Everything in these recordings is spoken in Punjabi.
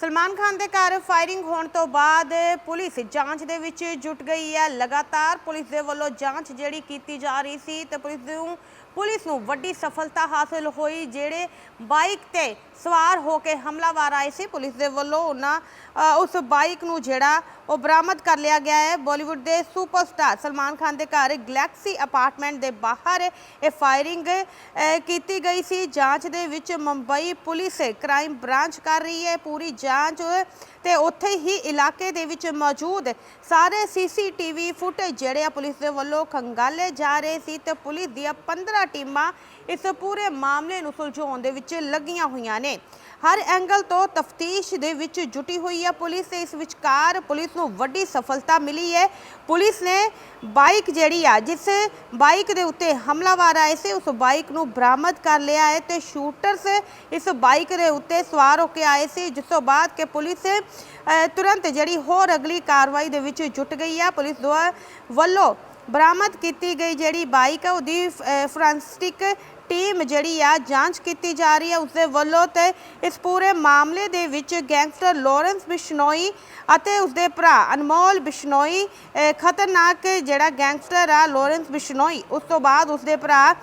ਸਲਮਾਨ ਖਾਨ ਦੇ ਘਰ ਫਾਇਰਿੰਗ ਹੋਣ ਤੋਂ ਬਾਅਦ ਪੁਲਿਸ ਜਾਂਚ ਦੇ ਵਿੱਚ ਜੁਟ ਗਈ ਹੈ। ਲਗਾਤਾਰ ਪੁਲਿਸ ਦੇ ਵੱਲੋਂ ਜਾਂਚ ਜਿਹੜੀ ਕੀਤੀ ਜਾ ਰਹੀ ਸੀ ਤੇ ਪੁਲਿਸ ਨੂੰ ਪੁਲਿਸ ਨੂੰ ਵੱਡੀ ਸਫਲਤਾ ਹਾਸਲ ਹੋਈ, ਜਿਹੜੇ ਬਾਈਕ ਤੇ ਸਵਾਰ ਹੋ ਕੇ ਹਮਲਾਵਰ ਆਏ ਸੀ। ਪੁਲਿਸ ਦੇ ਵੱਲੋਂ ਉਹਨਾਂ ਉਸ ਬਾਈਕ ਨੂੰ ਜਿਹੜਾ ਉਹ ਬਰਾਮਦ ਕਰ ਲਿਆ ਗਿਆ ਹੈ। ਬਾਲੀਵੁੱਡ ਦੇ ਸੁਪਰਸਟਾਰ ਸਲਮਾਨ ਖਾਨ ਦੇ ਘਰ ਗਲੈਕਸੀ ਅਪਾਰਟਮੈਂਟ ਦੇ ਬਾਹਰ ਇਹ ਫਾਇਰਿੰਗ ਕੀਤੀ ਗਈ ਸੀ। ਜਾਂਚ ਦੇ ਵਿੱਚ ਮੁੰਬਈ ਪੁਲਿਸ ਕ੍ਰਾਈਮ ਬ੍ਰਾਂਚ ਕਰ ਰਹੀ ਹੈ। ਪੂਰੀ ਜਾਂਚ ਤੇ ਉੱਥੇ ਹੀ ਇਲਾਕੇ ਦੇ ਵਿੱਚ ਮੌਜੂਦ ਸਾਰੇ ਸੀਸੀਟੀਵੀ ਫੁਟੇਜ ਜਿਹੜੇ ਆ ਪੁਲਿਸ ਦੇ ਵੱਲੋਂ ਖੰਗਾਲੇ ਜਾ ਰਹੇ ਸੀ ਤੇ ਪੁਲਿਸ ਦੀਆਂ 15 ਟੀਮਾਂ ਇਸ ਪੂਰੇ ਮਾਮਲੇ ਨੂੰ ਸੁਲਝਾਉਣ ਦੇ ਵਿੱਚ ਲੱਗੀਆਂ ਹੋਈਆਂ ਨੇ। ਹਰ ਐਂਗਲ ਤੋਂ ਤਫਤੀਸ਼ ਦੇ ਵਿੱਚ ਜੁਟੀ ਹੋਈ ਹੈ ਪੁਲਿਸ। ਤੇ ਇਸ ਵਿਚਕਾਰ ਪੁਲਿਸ ਨੂੰ ਵੱਡੀ ਸਫਲਤਾ ਮਿਲੀ ਹੈ। ਪੁਲਿਸ ਨੇ ਬਾਈਕ ਜਿਹੜੀ ਆ, ਜਿਸ ਬਾਈਕ ਦੇ ਉੱਤੇ ਹਮਲਾਵਰ ਆਏ ਸੀ, ਉਸ ਬਾਈਕ ਨੂੰ ਬਰਾਮਦ ਕਰ ਲਿਆ ਹੈ ਤੇ ਸ਼ੂਟਰਸ ਇਸ ਬਾਈਕ ਦੇ ਉੱਤੇ ਸਵਾਰ ਹੋ ਕੇ ਆਏ ਸੀ, ਜਿਸ ਤੋਂ ਬਾਅਦ ਕਿ ਪੁਲਿਸ ਤੁਰੰਤ ਜਿਹੜੀ ਹੋਰ ਅਗਲੀ ਕਾਰਵਾਈ ਦੇ ਵਿੱਚ ਜੁਟ ਗਈ ਹੈ ਪੁਲਿਸ ਦੁਆ- ਵੱਲੋਂ ਬਰਾਮਦ ਕੀਤੀ ਗਈ ਜਿਹੜੀ ਬਾਈਕ ਹੈ ਉਹਦੀ ਫ੍ਰਾਂਸਟਿਕ ਟੀਮ ਜਿਹੜੀ ਆ ਜਾਂਚ ਕੀਤੀ ਜਾ ਰਹੀ ਹੈ ਉਸਦੇ ਵੱਲੋਂ ਤੇ ਇਸ ਪੂਰੇ ਮਾਮਲੇ ਦੇ ਵਿੱਚ ਗੈਂਗਸਟਰ ਲਾਰੈਂਸ ਬਿਸ਼ਨੋਈ ਅਤੇ ਉਸਦੇ ਭਰਾ ਅਨਮੋਲ ਬਿਸ਼ਨੋਈ ਖਤਰਨਾਕ ਜਿਹੜਾ ਗੈਂਗਸਟਰ ਆ ਲਾਰੈਂਸ ਬਿਸ਼ਨੋਈ, ਉਸ ਤੋਂ ਬਾਅਦ ਉਸਦੇ ਭਰਾ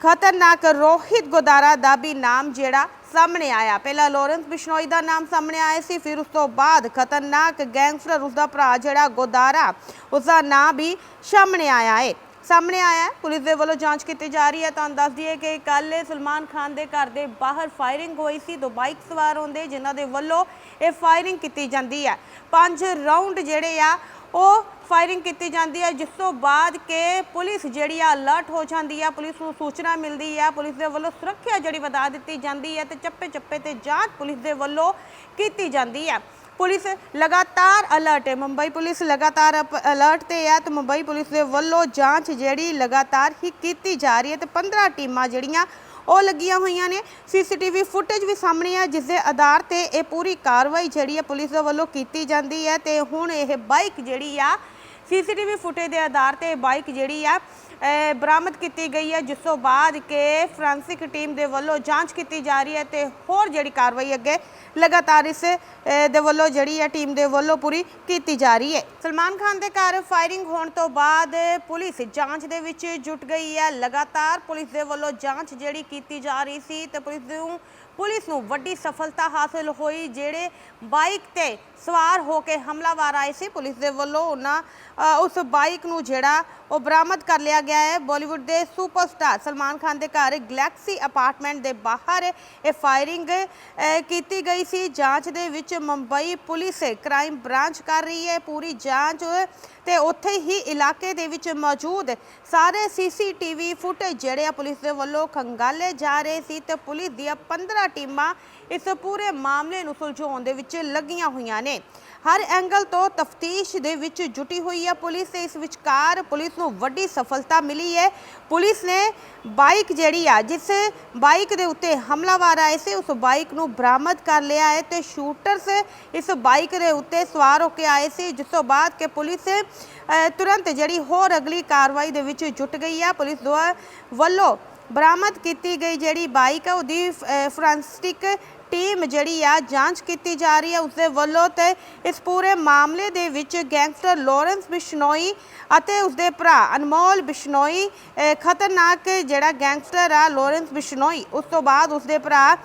ਖਤਰਨਾਕ ਰੋਹਿਤ ਗੋਦਾਰਾ ਦਾ ਵੀ ਨਾਮ ਜਿਹੜਾ ਸਾਹਮਣੇ ਆਇਆ। ਪਹਿਲਾਂ ਲਾਰੈਂਸ ਬਿਸ਼ਨੋਈ ਦਾ ਨਾਮ ਸਾਹਮਣੇ ਆਇਆ ਸੀ, ਫਿਰ ਉਸ ਤੋਂ ਬਾਅਦ ਖਤਰਨਾਕ ਗੈਂਗਸਟਰ ਉਸਦਾ ਭਰਾ ਜਿਹੜਾ ਗੋਦਾਰਾ, ਉਸਦਾ ਨਾਮ ਵੀ ਸਾਹਮਣੇ ਆਇਆ ਹੈ ਸਾਹਮਣੇ ਆਇਆ ਹੈ। ਪੁਲਿਸ ਦੇ ਵੱਲੋਂ ਜਾਂਚ ਕੀਤੀ ਜਾ ਰਹੀ ਹੈ। ਤੁਹਾਨੂੰ ਦੱਸ ਦਈਏ ਕਿ ਕੱਲ ਸਲਮਾਨ ਖਾਨ ਦੇ ਘਰ ਦੇ ਬਾਹਰ ਫਾਇਰਿੰਗ ਹੋਈ ਸੀ। ਦੋ ਬਾਈਕ ਸਵਾਰ ਹੁੰਦੇ, ਜਿਨ੍ਹਾਂ ਦੇ ਵੱਲੋਂ ਇਹ ਫਾਇਰਿੰਗ ਕੀਤੀ ਜਾਂਦੀ ਹੈ। ਪੰਜ ਰਾਉਂਡ ਜਿਹੜੇ ਆ, ਉਹ ਫਾਇਰਿੰਗ ਕੀਤੀ ਜਾਂਦੀ ਹੈ। ਜਿਸ ਤੋਂ ਬਾਅਦ ਕਿ ਪੁਲਿਸ ਜਿਹੜੀ ਆ ਅਲਰਟ ਹੋ ਜਾਂਦੀ ਹੈ। ਪੁਲਿਸ ਨੂੰ ਸੂਚਨਾ ਮਿਲਦੀ ਹੈ। ਪੁਲਿਸ ਦੇ ਵੱਲੋਂ ਸੁਰੱਖਿਆ ਜਿਹੜੀ ਵਧਾ ਦਿੱਤੀ ਜਾਂਦੀ ਹੈ ਤੇ ਚੱਪੇ ਚੱਪੇ ਤੇ ਜਾਂਚ ਪੁਲਿਸ ਦੇ ਵੱਲੋਂ ਕੀਤੀ ਜਾਂਦੀ ਹੈ। ਪੁਲਿਸ ਲਗਾਤਾਰ ਅਲਰਟ ਹੈ। ਮੁੰਬਈ ਪੁਲਿਸ ਲਗਾਤਾਰ ਅਲਰਟ ਤੇ ਹੈ ਤੇ ਮੁੰਬਈ ਪੁਲਿਸ ਦੇ ਵੱਲੋਂ ਜਾਂਚ ਜਿਹੜੀ ਲਗਾਤਾਰ ਹੀ ਕੀਤੀ ਜਾ ਰਹੀ ਹੈ ਤੇ 15 ਟੀਮਾਂ ਜਿਹੜੀਆਂ ਉਹ ਲੱਗੀਆਂ ਹੋਈਆਂ ਨੇ। ਸੀਸੀਟੀਵੀ ਫੁਟੇਜ ਵੀ ਸਾਹਮਣੇ ਆ, ਜਿਸ ਦੇ ਆਧਾਰ ਤੇ ਇਹ ਪੂਰੀ ਕਾਰਵਾਈ ਜਿਹੜੀ ਹੈ ਪੁਲਿਸ ਦੇ ਵੱਲੋਂ ਕੀਤੀ ਜਾਂਦੀ ਹੈ ਤੇ ਹੁਣ ਇਹ ਬਾਈਕ ਜਿਹੜੀ ਆ, ਸੀਸੀਟੀਵੀ ਫੁਟੇਜ ਦੇ ਆਧਾਰ ਤੇ ਇਹ ਬਾਈਕ ਜਿਹੜੀ ਆ ਬਰਾਮਦ ਕੀਤੀ ਗਈ ਹੈ, ਜਿਸ ਤੋਂ ਬਾਅਦ ਕਿ ਫ੍ਰਾਂਸਿਕ ਟੀਮ ਦੇ ਵੱਲੋਂ ਜਾਂਚ ਕੀਤੀ ਜਾ ਰਹੀ ਹੈ ਤੇ ਹੋਰ ਜਿਹੜੀ ਕਾਰਵਾਈ ਅੱਗੇ ਲਗਾਤਾਰ ਇਸ ਦੇ ਵੱਲੋਂ ਜਿਹੜੀ ਹੈ ਟੀਮ ਦੇ ਵੱਲੋਂ ਪੂਰੀ ਕੀਤੀ ਜਾ ਰਹੀ ਹੈ। ਸਲਮਾਨ ਖਾਨ ਦੇ ਘਰ ਫਾਇਰਿੰਗ ਹੋਣ ਤੋਂ ਬਾਅਦ ਪੁਲਿਸ ਜਾਂਚ ਦੇ ਵਿੱਚ ਜੁਟ ਗਈ ਹੈ। ਲਗਾਤਾਰ ਪੁਲਿਸ ਦੇ ਵੱਲੋਂ ਜਾਂਚ ਜਿਹੜੀ ਕੀਤੀ ਜਾ ਰਹੀ ਸੀ ਤੇ ਪੁਲਿਸ ਨੂੰ ਪੁਲਿਸ ਨੂੰ ਵੱਡੀ ਸਫਲਤਾ ਹਾਸਲ ਹੋਈ, ਜਿਹੜੇ ਬਾਈਕ ਤੇ ਸਵਾਰ ਹੋ ਕੇ ਹਮਲਾਵਰ ਆਏ ਸੀ, ਪੁਲਿਸ ਦੇ ਵੱਲੋਂ ਉਹਨਾਂ ਉਸ ਬਾਈਕ ਨੂੰ ਜਿਹੜਾ ਉਹ ਬਰਾਮਦ ਕਰ ਲਿਆ ਗਿਆ ਹੈ। ਬਾਲੀਵੁੱਡ ਦੇ ਸੁਪਰਸਟਾਰ ਸਲਮਾਨ ਖਾਨ ਦੇ ਘਰ ਗਲੈਕਸੀ ਅਪਾਰਟਮੈਂਟ ਦੇ ਬਾਹਰ ਇਹ ਫਾਇਰਿੰਗ ਕੀਤੀ ਗਈ ਸੀ। ਜਾਂਚ ਦੇ ਵਿੱਚ ਮੁੰਬਈ ਪੁਲਿਸ ਕ੍ਰਾਈਮ ਬ੍ਰਾਂਚ ਕਰ ਰਹੀ ਹੈ। ਪੂਰੀ ਜਾਂਚ ਤੇ ਉੱਥੇ ਹੀ ਇਲਾਕੇ ਦੇ ਵਿੱਚ ਮੌਜੂਦ ਸਾਰੇ ਸੀਸੀਟੀਵੀ ਫੁਟੇਜ ਜਿਹੜੇ ਆ ਪੁਲਿਸ ਦੇ ਵੱਲੋਂ ਖੰਗਾਲੇ ਜਾ ਰਹੇ ਸੀ ਤੇ ਪੁਲਿਸ ਦੀਆਂ 15 ਟੀਮਾਂ ਇਸ ਪੂਰੇ ਮਾਮਲੇ ਨੂੰ ਸੁਲਝਾਉਣ ਦੇ ਵਿੱਚ ਲੱਗੀਆਂ ਹੋਈਆਂ ਨੇ। ਹਰ ਐਂਗਲ ਤੋਂ ਤਫਤੀਸ਼ ਦੇ ਵਿੱਚ ਜੁਟੀ ਹੋਈ ਹੈ ਪੁਲਿਸ। ਤੇ ਇਸ ਵਿਚਕਾਰ ਪੁਲਿਸ ਨੂੰ ਵੱਡੀ ਸਫਲਤਾ ਮਿਲੀ ਹੈ ਪੁਲਿਸ ਨੇ ਬਾਈਕ ਜਿਹੜੀ ਆ, ਜਿਸ ਬਾਈਕ ਦੇ ਉੱਤੇ ਹਮਲਾਵਰ ਆਏ ਸੀ, ਉਸ ਬਾਈਕ ਨੂੰ ਬਰਾਮਦ ਕਰ ਲਿਆ ਹੈ ਤੇ ਸ਼ੂਟਰਸ ਇਸ ਬਾਈਕ ਦੇ ਉੱਤੇ ਸਵਾਰ ਹੋ ਕੇ ਆਏ ਸੀ, ਜਿਸ ਤੋਂ ਬਾਅਦ ਕਿ ਪੁਲਿਸ ਤੁਰੰਤ ਜਿਹੜੀ ਹੋਰ ਅਗਲੀ ਕਾਰਵਾਈ ਦੇ ਵਿੱਚ ਜੁਟ ਗਈ ਆ। ਪੁਲਿਸ ਦੁਆ- ਵੱਲੋਂ ਬਰਾਮਦ ਕੀਤੀ ਗਈ ਜਿਹੜੀ ਬਾਈਕ ਹੈ ਉਹਦੀ ਫ੍ਰਾਂਸਟਿਕ ਟੀਮ ਜਿਹੜੀ ਆ ਜਾਂਚ ਕੀਤੀ ਜਾ ਰਹੀ ਹੈ ਉਸਦੇ ਵੱਲੋਂ ਤੇ ਇਸ ਪੂਰੇ ਮਾਮਲੇ ਦੇ ਵਿੱਚ ਗੈਂਗਸਟਰ ਲਾਰੈਂਸ ਬਿਸ਼ਨੋਈ ਅਤੇ ਉਸਦੇ ਭਰਾ ਅਨਮੋਲ ਬਿਸ਼ਨੋਈ ਖਤਰਨਾਕ ਜਿਹੜਾ ਗੈਂਗਸਟਰ ਆ ਲਾਰੈਂਸ ਬਿਸ਼ਨੋਈ, ਉਸ ਤੋਂ ਬਾਅਦ ਉਸਦੇ ਭਰਾ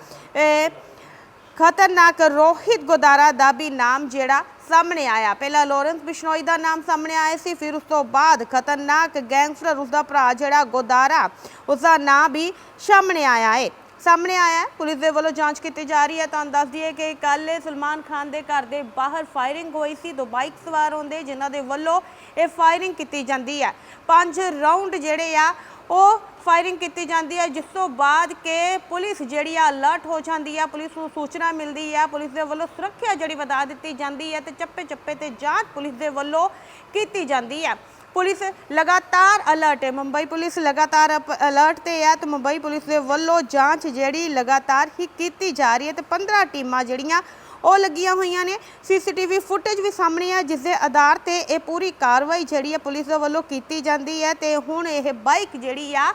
ਖਤਰਨਾਕ ਰੋਹਿਤ ਗੋਦਾਰਾ ਦਾ ਵੀ ਨਾਮ ਜਿਹੜਾ ਸਾਹਮਣੇ ਆਇਆ। ਪਹਿਲਾਂ ਲਾਰੈਂਸ ਬਿਸ਼ਨੋਈ ਦਾ ਨਾਮ ਸਾਹਮਣੇ ਆਇਆ ਸੀ, ਫਿਰ ਉਸ ਤੋਂ ਬਾਅਦ ਖਤਰਨਾਕ ਗੈਂਗਸਟਰ ਉਸਦਾ ਭਰਾ ਜਿਹੜਾ ਗੋਦਾਰਾ, ਉਸਦਾ ਨਾਮ ਵੀ ਸਾਹਮਣੇ ਆਇਆ ਹੈ ਸਾਹਮਣੇ ਆਇਆ ਹੈ। ਪੁਲਿਸ ਦੇ ਵੱਲੋਂ ਜਾਂਚ ਕੀਤੀ ਜਾ ਰਹੀ ਹੈ। ਤੁਹਾਨੂੰ ਦੱਸ ਦਈਏ ਕਿ ਕੱਲ ਸਲਮਾਨ ਖਾਨ ਦੇ ਘਰ ਦੇ ਬਾਹਰ ਫਾਇਰਿੰਗ ਹੋਈ ਸੀ। ਦੋ ਬਾਈਕ ਸਵਾਰ ਹੁੰਦੇ, ਜਿਨ੍ਹਾਂ ਦੇ ਵੱਲੋਂ ਇਹ ਫਾਇਰਿੰਗ ਕੀਤੀ ਜਾਂਦੀ ਹੈ। ਪੰਜ ਰਾਉਂਡ ਜਿਹੜੇ ਆ, ਉਹ ਫਾਇਰਿੰਗ ਕੀਤੀ ਜਾਂਦੀ ਹੈ। ਜਿਸ ਤੋਂ ਬਾਅਦ ਕਿ ਪੁਲਿਸ ਜਿਹੜੀ ਆ ਅਲਰਟ ਹੋ ਜਾਂਦੀ ਆ। ਪੁਲਿਸ ਨੂੰ ਸੂਚਨਾ ਮਿਲਦੀ ਹੈ ਪੁਲਿਸ ਦੇ ਵੱਲੋਂ ਸੁਰੱਖਿਆ ਜਿਹੜੀ ਵਧਾ ਦਿੱਤੀ ਜਾਂਦੀ ਹੈ ਤੇ ਚੱਪੇ ਚੱਪੇ ਤੇ ਜਾਂਚ ਪੁਲਿਸ ਦੇ ਵੱਲੋਂ ਕੀਤੀ ਜਾਂਦੀ ਹੈ। ਪੁਲਿਸ ਲਗਾਤਾਰ ਅਲਰਟ ਹੈ। ਮੁੰਬਈ ਪੁਲਿਸ ਲਗਾਤਾਰ ਅਲਰਟ ਤੇ ਹੈ ਤੇ ਮੁੰਬਈ ਪੁਲਿਸ ਦੇ ਵੱਲੋਂ ਜਾਂਚ ਜਿਹੜੀ ਲਗਾਤਾਰ ਹੀ ਕੀਤੀ ਜਾ ਰਹੀ ਹੈ ਤੇ 15 ਟੀਮਾਂ ਜਿਹੜੀਆਂ ਉਹ ਲੱਗੀਆਂ ਹੋਈਆਂ ਨੇ। ਸੀਸੀਟੀਵੀ ਫੁਟੇਜ ਵੀ ਸਾਹਮਣੇ ਆ, ਜਿਸ ਦੇ ਆਧਾਰ ਤੇ ਇਹ ਪੂਰੀ ਕਾਰਵਾਈ ਜਿਹੜੀ ਹੈ ਪੁਲਿਸ ਦੇ ਵੱਲੋਂ ਕੀਤੀ ਜਾਂਦੀ ਹੈ ਤੇ ਹੁਣ ਇਹ ਬਾਈਕ ਜਿਹੜੀ ਆ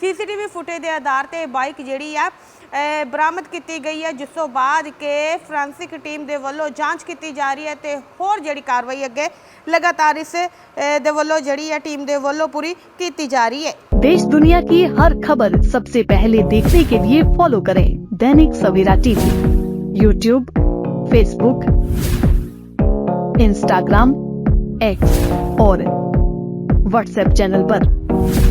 ਸੀਸੀਟੀਵੀ ਫੁਟੇਜ ਦੇ ਆਧਾਰ ਤੇ ਇਹ ਬਾਈਕ ਜਿਹੜੀ ਆ ਅ, ਬਰਾਮਦ ਕੀਤੀ ਗਈ ਹੈ ਜਿਸ ਤੋਂ ਬਾਅਦ ਕਿ ਫ੍ਰਾਂਸਿਕ ਟੀਮ ਦੇ ਵੱਲੋਂ ਜਾਂਚ ਕੀਤੀ ਜਾ ਰਹੀ ਹੈ ਤੇ ਹੋਰ ਜਿਹੜੀ ਕਾਰਵਾਈ ਅੱਗੇ ਲਗਾਤਾਰ ਇਸ ਅ, ਦੇ ਵੱਲੋਂ ਜਿਹੜੀ ਹੈ ਟੀਮ ਦੇ ਵੱਲੋਂ ਪੂਰੀ ਕੀਤੀ ਜਾ ਰਹੀ ਹੈ देश दुनिया की हर खबर सबसे पहले देखने के लिए फॉलो करें Dainik Savera TV YouTube Facebook Instagram X और व्हाट्सएप चैनल पर।